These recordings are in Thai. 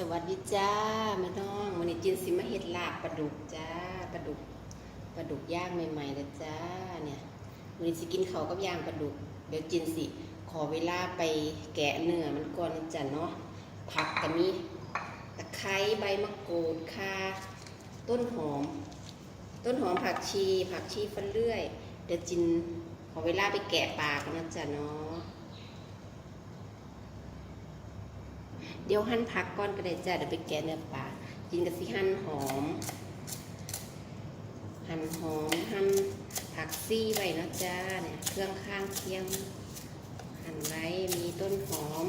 สวัสดีจ้าแม่น้องวันนี้จินสิมาเฮ็ดลาบปลาดุกจ้าปลาดุกปลาดุกย่างใหม่ๆเลยจ้าเนี่ยวันนี้สิกินเขากับย่างปลาดุกเดี๋ยวจินสิขอเวลาไปแกะเนื้อมันก่อนนะจ้ะเนาะผักก็มีตะไคร้ใบมะกรูดข่าต้นหอม ต้นหอมผักชี ผักชีฟันเลื่อย เดี๋ยวจินขอเวลาไปแกะปลากันนะจ้ะเนาะ เดี๋ยวหั่นผักก่อนก็ได้จ้ะเดี๋ยวไปแกะเนื้อปลากินกับสิหั่นหอม หั่นหอมหั่นผักซี่ไว้นะจ้าเนี่ยเครื่องข้างเคียง หั่นไว้มีต้นหอม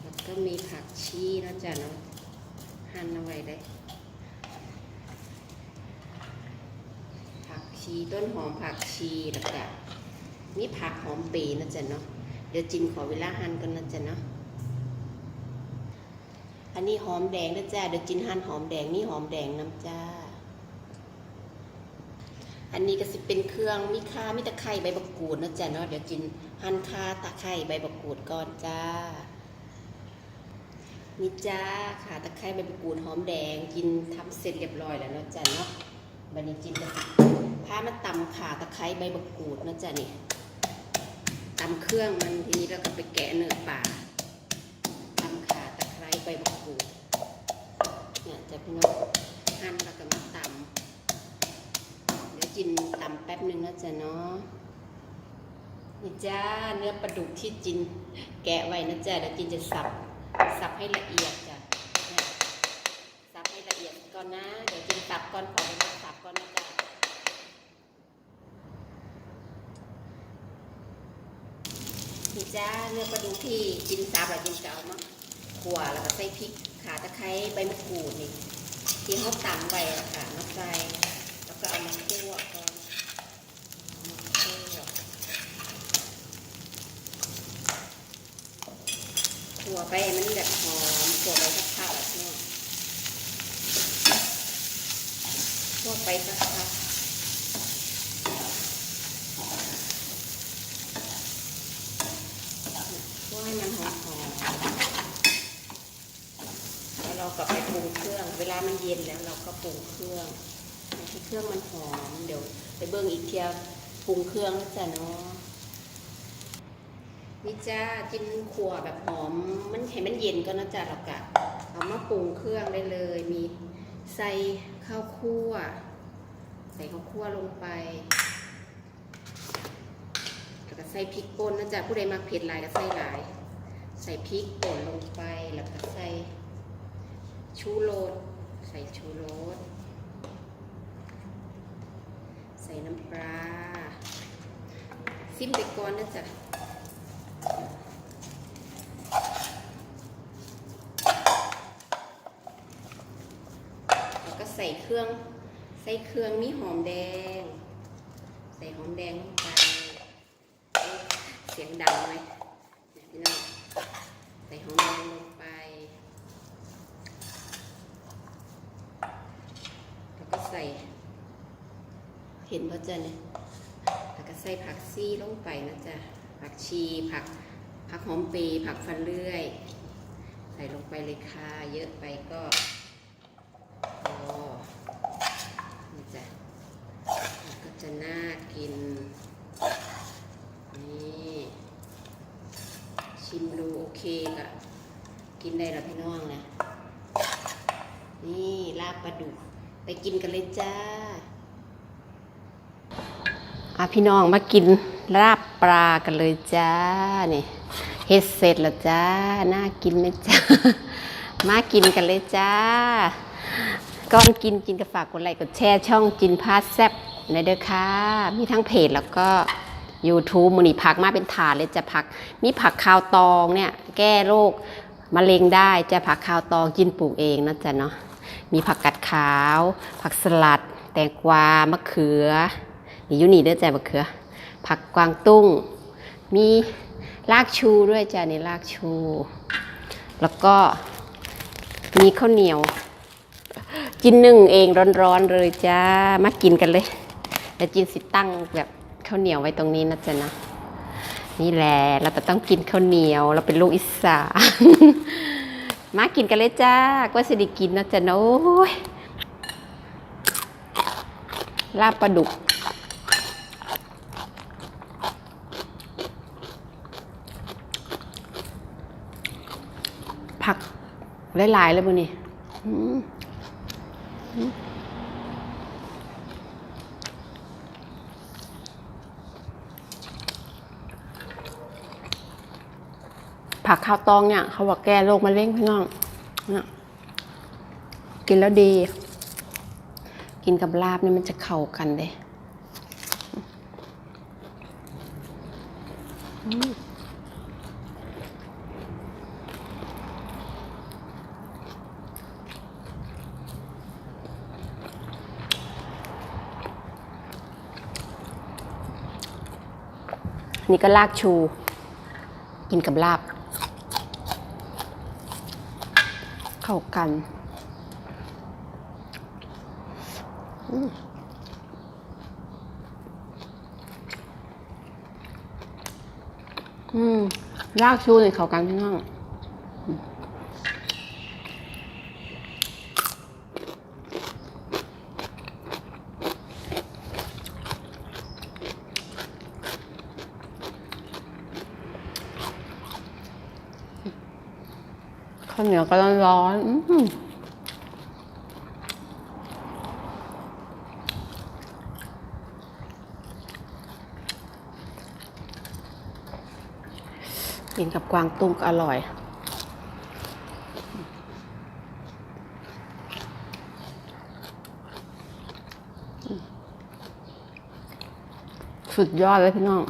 แล้วก็มีผักชีนะจ้ะเนาะหั่นเอาไว้ได้ผักชีต้นหอมผักชีแล้วก็มีผักหอมปีนะจ๊ะเนาะเดี๋ยวจินขอเวลาหั่นก่อนนะจ๊ะเนาะ อันนี้หอมแดงนะจ้าเดี๋ยวจินหั่นหอมแดงนี่หอมแดงน้ำจ้า อันนี้ก็สิเป็นเครื่องมีข่ามีตะไคร้ใบมะกรูดนะจ๊ะเนาะเดี๋ยวจินหั่นข่าตะไคร้ใบมะกรูดก่อนจ้านี่จ้าค่ะตะไคร้ใบมะกรูดหอมแดงกินทำเสร็จเรียบร้อยแล้วนะจ้ะเนาะบันนี้จินจะพามาตำข่าตะไคร้ใบมะกรูดนะจ๊ะนี่ตำเครื่องมันทีนี้เราก็ไปแกะเนื้อปลาตำข่าตะไคร้ ใบมะกรูดเนี่ยจะพี่น้องหั่นแล้วก็มาตำเดี๋ยวจินตำแป๊บหนึ่งนะจ๊ะเนาะนี่จ้าเนื้อปลาดุกที่จินแกะไว้นะจ๊ะเดี๋ยวจินจะสับสับให้ละเอียดจ้ะสับให้ละเอียดก่อนนะเดี๋ยวจินสับก่อนขอไปสับก่อนนะจ๊ะนี่จ้าเนื้อปลาดุกที่จินซาบแบบจินเก่ามา ขั่วแล้วก็ใส่พริกขาตะไคร้ใบมะกรูดนี่ที่เขาตำไว้อะค่ะมาใส่แล้วก็เอามาคั่วก่อนมาคั่วคั่วไปมันแบบหอมคั่วไปสักพักแบบนี้คั่วไปสักพัก คั่วให้มันหอมหอม แล้วเราก็ไปปรุงเครื่อง เวลามันเย็นแล้วเราก็ปรุงเครื่องให้เครื่องมันหอม เดี๋ยวไปเบิ่งอีกเทียปรุงเครื่องแล้วจ้ะเนาะนี่จ้ากินขั่วแบบหอม มันให้มันเย็นก็นะจ้ะเรากะเอามาปรุงเครื่องได้เลย มีใส่ข้าวคั่ว ใส่ข้าวคั่วลงไปแล้วก็ใส่พริกป่นนะจ๊ะผู้ใดมักเผ็ดหลายก็ใส่หลาย ใส่พริกป่นลงไปแล้วก็ใส่ ชูโรสใส่ชูโรสใส่น้ำปลาซิมไปก่อนนะจ๊ะแล้วก็ใส่เครื่อง ใส่เครื่องมีหอมแดง ใส่หอมแดงลงไปเสียงดังไหมพี่น้องใส่หอมแดงลงไป แล้วก็ ใส่ เห็นป่ะจ๊ะเนี่ยแล้วก็ใส่ผักซี่ลงไปนะจ๊ะผักชีผักผักหอมปรย์ผักฟันเลื่อย ใส่ลงไปเลยค่ะเยอะไปก็พอนี่จ้ะนก็จะน่ากินนี่ชิมดูโอเคกะกินได้แล้วพี่น้องนะนี่ลาบปลาดุก ไปกินกันเลยจ้าอะพี่น้องมากินลาบปลากันเลยจ้านี่เฮ็ดเสร็จแล้วจ้า น่ากินไหมจ้า มากินกันเลยจ้า ก่อนกินกินก็ฝากกดไลค์กดแชร์ช่องจินพาแซบในเด้อค่ะ มีทั้งเพจแล้วก็ YouTube มือนี่ผักมาเป็นถาดเลยจะผัก มีผักคาวตองเนี่ย แก้โรคมะเร็งได้จะผักคาวตองกินปลูกเองนะจ๊ะเนาะ มีผักกัดาว ผักสลัด แตงกวามะเขือนี่ยูนี่เด้อจ้ะมะเขือ ผักกวางตุ้ง มีรากชูด้วยจ้ะนี่รากชู แล้วก็มีข้าวเหนียว กินนึ่งเองร้อนๆเลยจ้ามากินกันเลยแล้วจินสิตั้งแบบข้าวเหนียวไว้ตรงนี้นะจ๊ะนะนี่แหละเราจะต้องกินข้าวเหนียว เราเป็นลูกอีสานมากินกันเลยจ้าก็สิได้กินนะจ๊ะเนอะโอ้ย ลาบปลาดุก ผักหลายๆเลยมือนี่ผักข้าวตองเนี่ย เขาบอกแก้โรคมะเร็งพี่น้องเนี่ยกินแล้วดี กินกับลาบเนี่ยมันจะเข้ากันเลยนี่ก็ลากชู กินกับลาบ เข้ากัน อืมอืมลากชูนี่เขากันพี่น้องข้าวเหนียวก็ร้อนๆ กินกับกวางตุ้งก็อร่อย สุดยอดเลยพี่น้อง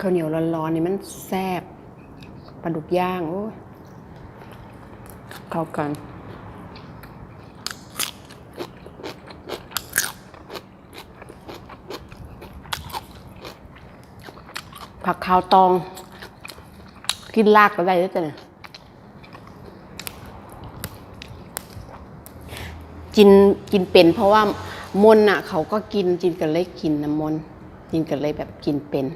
ข้าวเหนียวร้อนๆนี่มันแซ่บปลาดุกย่าง โอ้ย เข้ากันผักขาวตอง กินลากก็ได้ด้วยจ้ะเนี่ยกินกินเป็นเพราะว่ามนต์อะ เขาก็กินจินกันเลยกินนะมนต์จินกันเลยแบบกินเป็น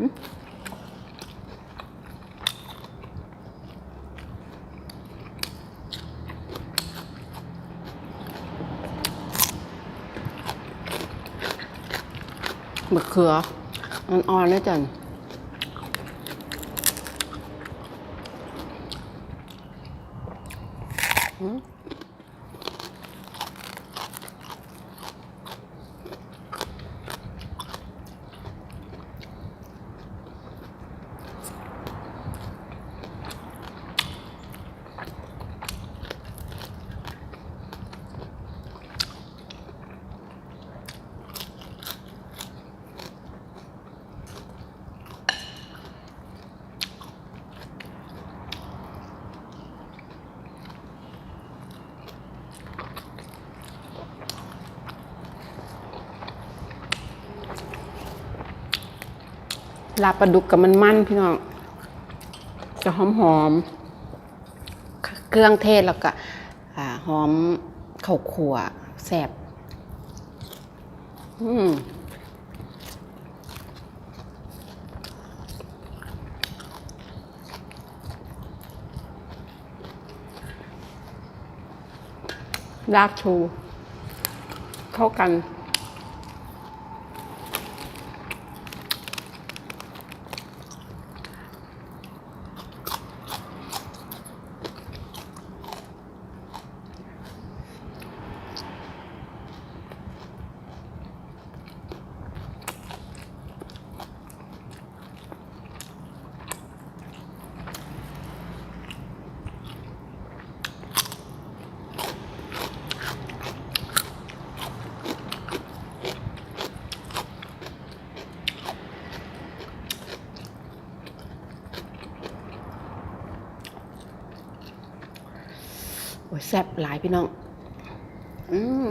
มะเขืออ่อนๆนะจันอืม ลาปลาดุกกับมันมันพี่น้องจะหอมหอมเครื่องเทศแล้วก็หอมข้าวขั่วแซ่บอืมรากชู เข้ากัน แซ่บหลายพี่น้องอืม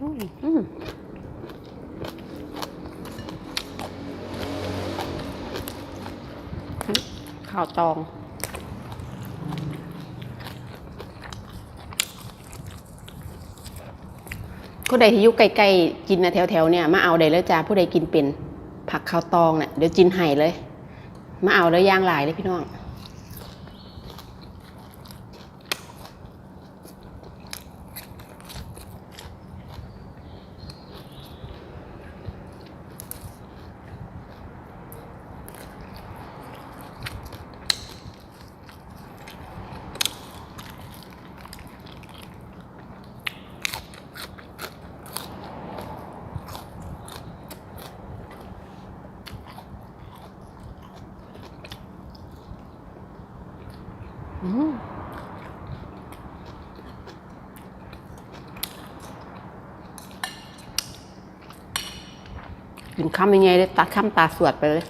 อืมอืมข้าวตองผู้ใดที่อยู่ใกล้ๆกินนะแถวๆเนี่ยมาเอาได้เลยจ้าผู้ใดกินเป็นผักข้าวตองเนี่ยเดี๋ยวจินไห้เลย มาเอาแล้วยางหลายเลยพี่น้อง กินข้ามยังไงเลยตัดคำตาสวดไปเลย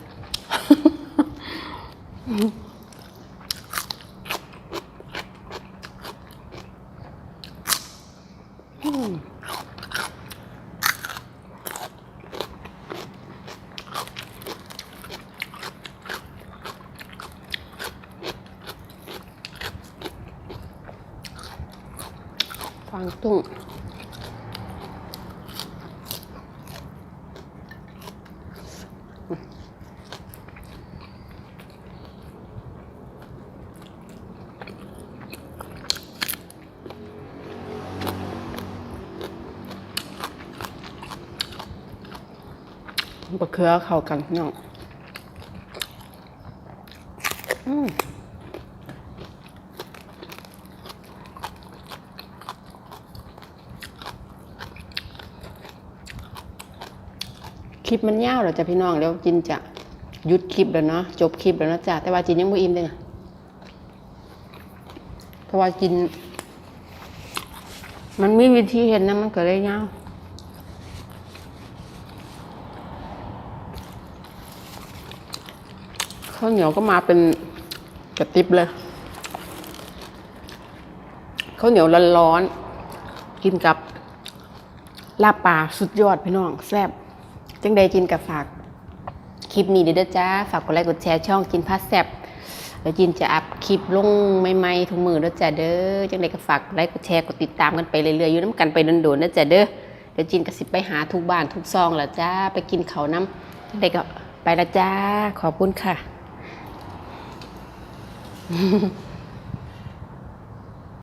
ฟางตุ้งบะเขือเข้ากันพี่น้องอืม ลิปมันยาวเหรอจ้ะพี่น้องแล้วจินจะหยุดคลิปแล้วเนาะจบคลิปแล้วนะจ้ะแต่ว่าจินยังไม่อิ่มเลยนะเพราะว่าจิน มันมีวิธีเห็นนะมันก็เลยยาวข้าวเหนียวก็มาเป็นกระติบเลยข้าวเหนียวร้อนๆกินกับลาบปลาสุดยอดพี่น้องแซ่บ จังใดจินกับฝากคลิปนี้เด้อจ้า ฝากกดไลค์กดแชร์ช่องจินพัสแซบแล้วจินจะอัพคลิปลงใหม่ๆทุกมือเด้อจ้าเด้อจังใดก็ฝากกดไลค์กดแชร์กดติดตามกันไปเรื่อยๆอยู่น้ำกันไปโดนๆเด้อจ้าเด้อเดี๋ยวจินก็สิไปหาทุกบ้านทุกซองแล้วจ้าไปกินเขาน้ำจังใดก็ไปละจ้าขอบคุณค่ะ